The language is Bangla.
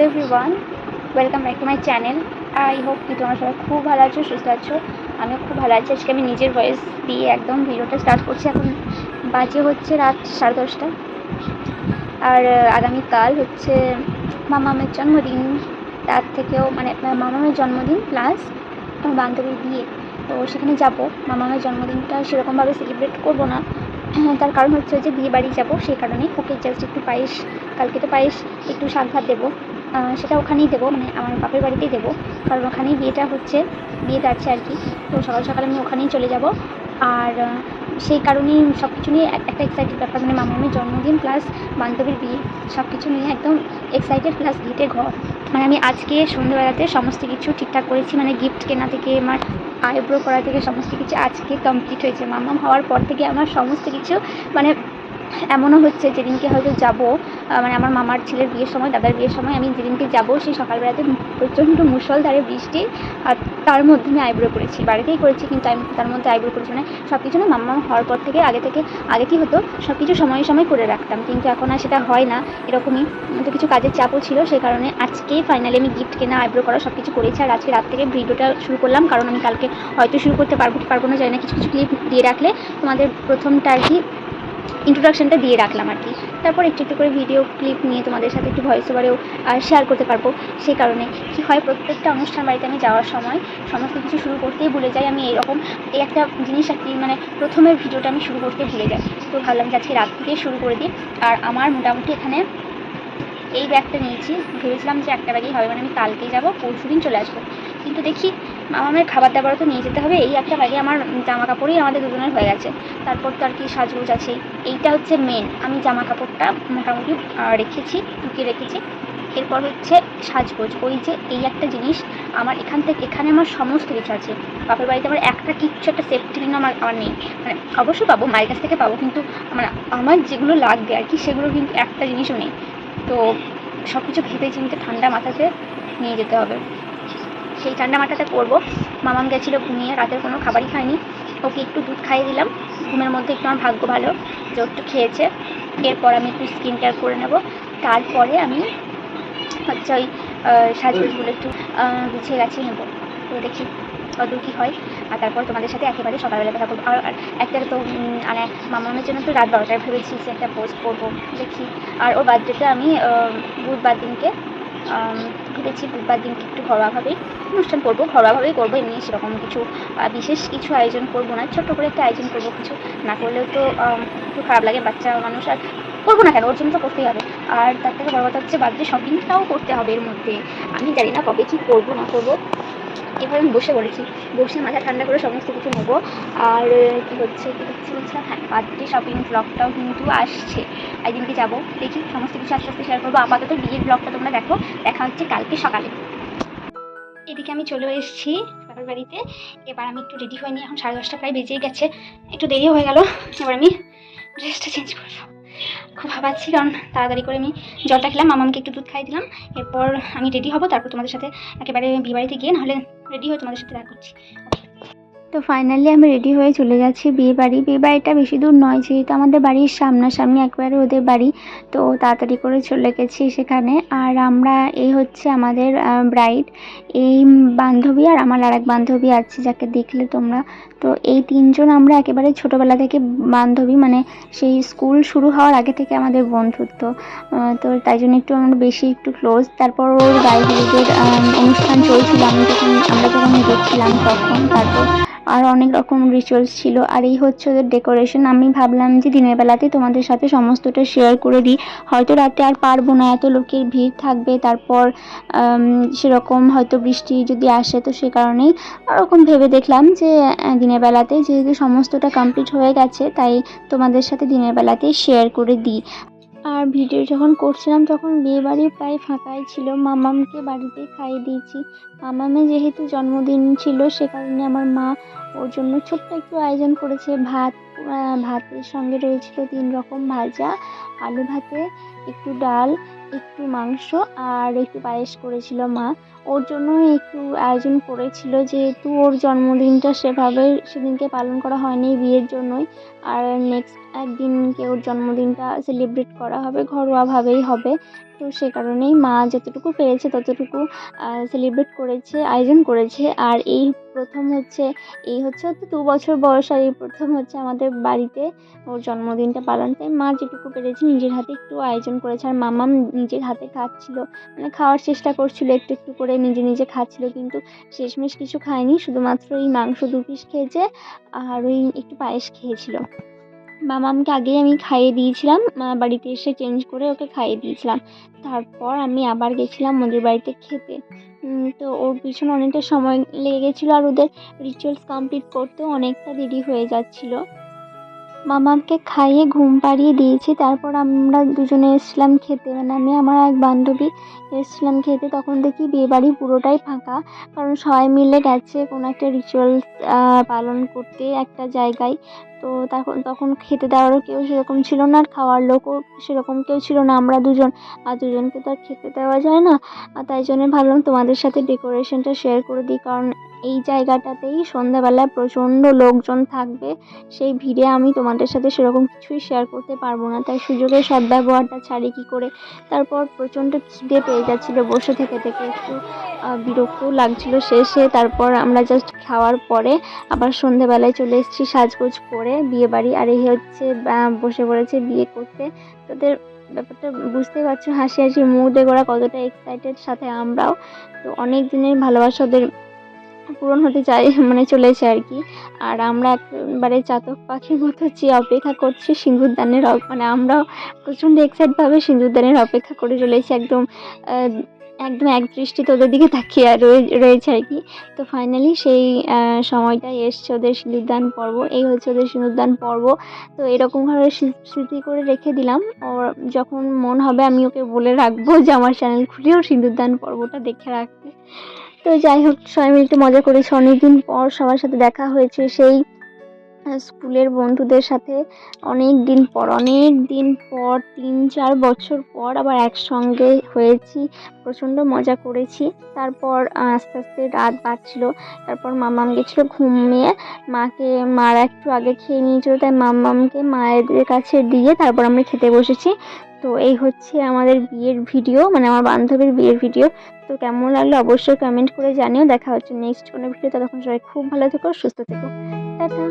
Hello everyone welcome back to my channel. I hope কি তোমরা সবাই খুব ভালো আছো সুস্থ আছো। আমিও খুব ভালো আছি। আজকে আমি নিজের ভয়েস দিয়ে একদম ভিডিওটা স্টার্ট করছি। এখন বাজে হচ্ছে রাত সাড়ে দশটা। আর আগামীকাল হচ্ছে মামামের জন্মদিন। তার থেকেও মানে মামামের জন্মদিন প্লাস আমার বান্ধবীর বিয়ে। তো সেখানে যাব। মামামের জন্মদিনটা সেরকমভাবে সেলিব্রেট করব না। হ্যাঁ, তার কারণ হচ্ছে যে বিয়ে বাড়ি যাব। সেই কারণেই ওকে জাস্ট একটু পায়েস কালকে তো পায়েস একটু শাক ভাত দেবো। সেটা ওখানেই দেবো মানে আমার বাপের বাড়িতেই দেবো। কারণ ওখানেই বিয়েটা হচ্ছে বিয়েটা আছে আর কি। তো সকাল সকাল আমি ওখানেই চলে যাব। আর সেই কারণেই সব কিছু নিয়ে একটা এক্সাইটেড ব্যাপার মানে মামামের জন্মদিন প্লাস বান্ধবীর বিয়ে সব কিছু নিয়ে একদম এক্সাইটেড প্লাস গিটে ঘর। মানে আমি আজকে সন্ধ্যেবেলাতে সমস্ত কিছু ঠিকঠাক করেছি মানে গিফট কেনা থেকে, আমার আইব্রো করা থেকে, সমস্ত কিছু আজকে কমপ্লিট হয়েছে। মামাম হওয়ার পর থেকে আমার সমস্ত কিছু মানে এমনও হচ্ছে যেদিনকে হয়তো যাব মানে আমার মামার ছেলের বিয়ের সময়, দাদার বিয়ের সময়, আমি যেদিনকে যাব সেই সকালবেলাতে প্রচণ্ড মুষলধারে বৃষ্টি আর তার মধ্যে আমি আইব্রো করেছি। বাড়িতেই করেছি কিন্তু আমি তার মধ্যে আইব্রো করেছি মানে সব কিছু না মাম্মা হওয়ার পর থেকে আগে থেকে, আগে কী হতো সব কিছু সময়ে সময় করে রাখতাম। কিন্তু এখন আর সেটা হয় না। এরকমই তো কিছু কাজের চাপও ছিল সেই কারণে আজকেই ফাইনালি আমি গিফট কেনা, আইব্রো করা সব কিছু করেছি আর আজকে রাত থেকে ভিডিওটা শুরু করলাম। কারণ আমি কালকে হয়তো শুরু করতে পারব কি পারব না জানি না। কিছু কিছু ক্লিপ দিয়ে রাখলে তোমাদের প্রথমটা আর কি ইন্ট্রোডাকশনটা দিয়ে রাখলাম আর কি। তারপর একটু একটু করে ভিডিও ক্লিপ নিয়ে তোমাদের সাথে একটু ভয়েস ওভারেও শেয়ার করতে পারব। সেই কারণে কি হয়, প্রত্যেকটা অনুষ্ঠান বাড়িতে আমি যাওয়ার সময় সমস্ত কিছু শুরু করতেই ভুলে যাই। আমি এরকম এই একটা জিনিস আর কি মানে প্রথমের ভিডিওটা আমি শুরু করতে ভুলে যাই। তো ভাবলাম যে আজকে রাত থেকে শুরু করে দিই। আর আমার মোটামুটি এখানে এই ব্যাগটা নিয়েছি। ভেবেছিলাম যে একটা ব্যাগেই হবে মানে আমি কালকেই যাব পরশু দিন চলে আসব। কিন্তু দেখি মামামের খাবার দাবারও তো নিয়ে যেতে হবে। এই একটা ব্যাগে আমার জামা কাপড়ই আমাদের দুজনের হয়ে গেছে। তারপর তো আর কি সাজগোজ আছে। এইটা হচ্ছে মেন আমি জামা কাপড়টা মোটামুটি রেখেছি টুকিয়ে রেখেছি। এরপর হচ্ছে সাজগোজ। ওই যে এই একটা জিনিস, আমার এখান থেকে, এখানে আমার সমস্ত কিছু আছে। বাপের বাড়িতে আমার একটা কিচ্ছু, একটা সেফটি রিং আমার আমার নেই। মানে অবশ্যই পাবো, মায়ের কাছ থেকে পাবো, কিন্তু আমার আমার যেগুলো লাগবে আর কি, সেগুলো কিন্তু একটা জিনিসও নেই। তো সব কিছু ভেবে চিন্তে ঠান্ডা মাথাতে নিয়ে যেতে হবে। সেই ঠান্ডা মাথাতে করব মামাম গেছিল ঘুমিয়ে রাতের কোনো খাবারই খায়নি। ওকে একটু দুধ খাইয়ে দিলাম। ঘুমের মধ্যে একটু আমার ভাগ্য ভালো যে একটু খেয়েছে। এরপর আমি একটু স্কিন কেয়ার করে নেব। তারপরে আমি হচ্ছে ওই আহ, সাজগোজগুলো একটু গুছিয়ে গাছিয়ে নেব। তো দেখি কদূর কী হয়। আর তারপর তোমাদের সাথে একেবারে সকালবেলা দেখা করব আর একটা তো মানে মামামের জন্য তো রাত বারোটায় ভেবেছি যে একটা পোস্ট করব। দেখি। আর ওর বার্থডেতে আমি বুধবার দিনকে ভেবেছি বুধবার দিনকে একটু ঘরোয়াভাবেই অনুষ্ঠান করব ঘরোয়াভাবেই করব, এমনি সেরকম কিছু বিশেষ কিছু আয়োজন করব না, ছোট্ট করে একটা আয়োজন করব কিছু, না করলেও তো একটু খারাপ লাগে, বাচ্চা মানুষ আর করব না কেন, ওর জন্য তো করতেই হবে। আর তার থেকে বড় কথা হচ্ছে বাড়িতে শপিংটাও করতে হবে এর মধ্যে। আমি জানি না কবে কী করব, না করব। এবার আমি বসে পড়েছি। বসে মাথা ঠান্ডা করে সমস্ত কিছু নেব। আর কী হচ্ছে কী হচ্ছে বলছিলাম হ্যাঁ বার্থডে শপিং ব্লগটাও কিন্তু আসছে। একদিনকে যাব, দেখি সমস্ত কিছু আস্তে আস্তে শেয়ার করব। আপাতত বিয়ের ব্লগটা তোমরা দেখো। দেখা হচ্ছে কালকে সকালে। এদিকে আমি চলে এসেছি বাবার বাড়িতে। এবার আমি একটু রেডি হয়ে নিই। এখন সাড়ে দশটা প্রায় বেজেই গেছে। একটু দেরি হয়ে গেল। এবার আমি ড্রেসটা চেঞ্জ করব। খুব ভাবাচ্ছি, কারণ তাড়াতাড়ি করে আমি জলটা খেলাম। মামামকে একটু দুধ খাই দিলাম। এরপর আমি রেডি হব। তারপর তোমাদের সাথে একেবারে বিয়ে বাড়িতে গিয়ে। নাহলে রেডি হয়ে তোমাদের সাথে দেখা করছি তো ফাইনালি আমি রেডি হয়ে চলে যাচ্ছি বিয়ে বাড়ি। বিয়ে বাড়িটা বেশি দূর নয়, যেহেতু আমাদের বাড়ির সামনাসামনি একবারে ওদের বাড়ি। তো তাড়াতাড়ি করে চলে গেছি সেখানে। আর আমরা, এই হচ্ছে আমাদের ব্রাইড এই বান্ধবী আর আমার আর এক বান্ধবী আছে যাকে দেখলে তোমরা। তো এই তিনজন আমরা একেবারে ছোটোবেলা থেকে বান্ধবী মানে সেই স্কুল শুরু হওয়ার আগে থেকে আমাদের বন্ধুত্ব। তো তাই জন্য একটু আমরা বেশি একটু ক্লোজ তারপর ওর গায়ে অনুষ্ঠান চলছিল, আমি যখন, আমরা যখন দেখছিলাম তখন, তারপর আর অনেক রকম রিচুয়ালস ছিল। আর এই হচ্ছে ওদের ডেকোরেশন আমি ভাবলাম যে দিনের বেলাতে তোমাদের সাথে সমস্তটা শেয়ার করে দিই। হয়তো রাতে আর পারব না, এত লোকের ভিড় থাকবে, তারপর সেরকম হয়তো বৃষ্টি যদি আসে তো সে কারণেই। ওরকম ভেবে দেখলাম যে দিনের বেলাতে যেহেতু সমস্তটা কমপ্লিট হয়ে গেছে, তাই তোমাদের সাথে দিনের বেলাতেই শেয়ার করে দিই। আর ভিডিও যখন করছিলাম তখন বিয়ে বাড়ি প্রায় ফাঁকাই ছিল। মামামকে বাড়িতে খাইয়ে দিয়েছি। মামামের যেহেতু জন্মদিন ছিল, সে কারণে আমার মা ওর জন্য ছোট্ট একটু আয়োজন করেছে। ভাত ভাতের সঙ্গে রয়েছিল তিন রকম ভাজা, আলু ভাতে, একটু ডাল একটু মাংস আর একটু পায়েস করেছিল মা। ওর জন্য একটু আয়োজন করেছিল যেহেতু ওর জন্মদিনটা সেভাবে সেদিনকে পালন করা হয়নি বিয়ের জন্যই। আর নেক্সট একদিনকে ওর জন্মদিনটা সেলিব্রেট করা হবে, ঘরোয়াভাবেই হবে। তো সে কারণেই মা যতটুকু পেরেছে ততটুকু সেলিব্রেট করেছে, আয়োজন করেছে। আর এই প্রথম হচ্ছে, এই হচ্ছে দু বছর বয়স আর এই প্রথম হচ্ছে আমাদের বাড়িতে ওর জন্মদিনটা পালন। তাই মা যেটুকু পেরেছে নিজের হাতে একটু আয়োজন করেছে। আর মামাম নিজের হাতে খাচ্ছিল মানে খাওয়ার চেষ্টা করছিল, একটু একটু করে নিজে নিজে খাচ্ছিল। কিন্তু শেষমেশ কিছু খায়নি, শুধুমাত্র এই মাংস দু পিস খেয়েছে আর ওই একটু পায়েস খেয়েছিল। মামামকে আগেই আমি খাইয়ে দিয়েছিলাম বাড়িতে এসে চেঞ্জ করে ওকে খাইয়ে দিয়েছিলাম। তারপর আমি আবার গেছিলাম ওদের বাড়িতে খেতে। তো ওর পিছনে অনেকটা সময় লেগে গেছিল আর ওদের রিচুয়ালস কমপ্লিট করতেও অনেকটা দেরি হয়ে যাচ্ছিল। মামাকে খাইয়ে ঘুম পাড়িয়ে দিয়েছি, তারপর আমরা দুজনে এসেছিলাম খেতে। মানে আমি, আমার এক বান্ধবী এসেছিলাম খেতে, তখন দেখি বিয়েবাড়ি পুরোটাই ফাঁকা। কারণ সবাই মিলে গেছে কোনো একটা রিচুয়ালস পালন করতে একটা জায়গায়। তো তখন তখন খেতে দেওয়ারও কেউ সেরকম ছিল না, আর খাওয়ার লোকও সেরকম কেউ ছিল না। আমরা দুজন, আর দুজনকে তো আর খেতে দেওয়া যায় না। আর তাই জন্য ভাবলাম তোমাদের সাথে ডেকোরেশনটা শেয়ার করে দিই, কারণ এই জায়গাটাতেই সন্ধ্যাবেলায় প্রচণ্ড লোকজন থাকবে। সেই ভিড়ে আমি তোমাদের সাথে সেরকম কিছুই শেয়ার করতে পারব না। তাই সুযোগের সদ্ব্যবহারটা ছাড়ি কী করে? তারপর প্রচণ্ড খিদে পেয়ে যাচ্ছিল বসে থেকে থেকে একটু বিরক্তও লাগছিল শেষে। তারপর আমরা জাস্ট খাওয়ার পরে আবার সন্ধেবেলায় চলে এসেছি সাজগোজ করে। বিয়ে বাড়ি। আর এই হচ্ছে বসে পড়েছে বিয়ে করতে। তোদের ব্যাপারটা বুঝতেই পারছ, হাসি হাসি মুখ দেখে ওরা কতটা এক্সাইটেড সাথে আমরাও। তো অনেক দিনের ভালোবাসা ওদের পূরণ হতে চাই মানে চলেছে আর কি। আর আমরা একবারে চাতক পাখির মতো যে অপেক্ষা করছি সিঁদুরদানের মানে আমরাও প্রচণ্ড এক্সাইটভাবে সিঁদুরদানের অপেক্ষা করে চলেছি একদম একদম এক দৃষ্টিতে ওদের দিকে তাকিয়ে রয়েছে আর কি। তো ফাইনালি সেই সময়টাই এসছে ওদের সিঁদুরদান পর্ব। এই হচ্ছে ওদের সিঁদুরদান পর্ব। তো এরকমভাবে স্মৃতি করে রেখে দিলাম। ওর যখন মন হবে আমি ওকে বলে রাখব যে আমার চ্যানেল খুলেও সিঁদুরদান পর্বটা দেখে রাখতে। তো যাই হোক, সবাই মিলে মজা করেছি। অনেকদিন পর সবার সাথে দেখা হয়েছে। সেই স্কুলের বন্ধুদের সাথে অনেক দিন পর, অনেক দিন পর, তিন, চার বছর পর আবার একসঙ্গে হয়েছি, প্রচণ্ড মজা করেছি। তারপর আস্তে আস্তে রাত বাড়ছিল তারপর মামাম গেছিল ঘুমিয়ে, মাকে মারা একটু আগে খেয়ে নিয়েছিল, তাই মামামকে মায়েদের কাছে দিয়ে তারপর আমরা খেতে বসেছি। তো এই হচ্ছে আমাদের বিয়ের ভিডিও মানে আমার বান্ধবীর বিয়ের ভিডিও। তো কেমন লাগল অবশ্যই কমেন্ট করে জানিও। দেখা হচ্ছে নেক্সট কোনো ভিডিও তখন সবাই খুব ভালো থেকো, সুস্থ থেকো। টাটা।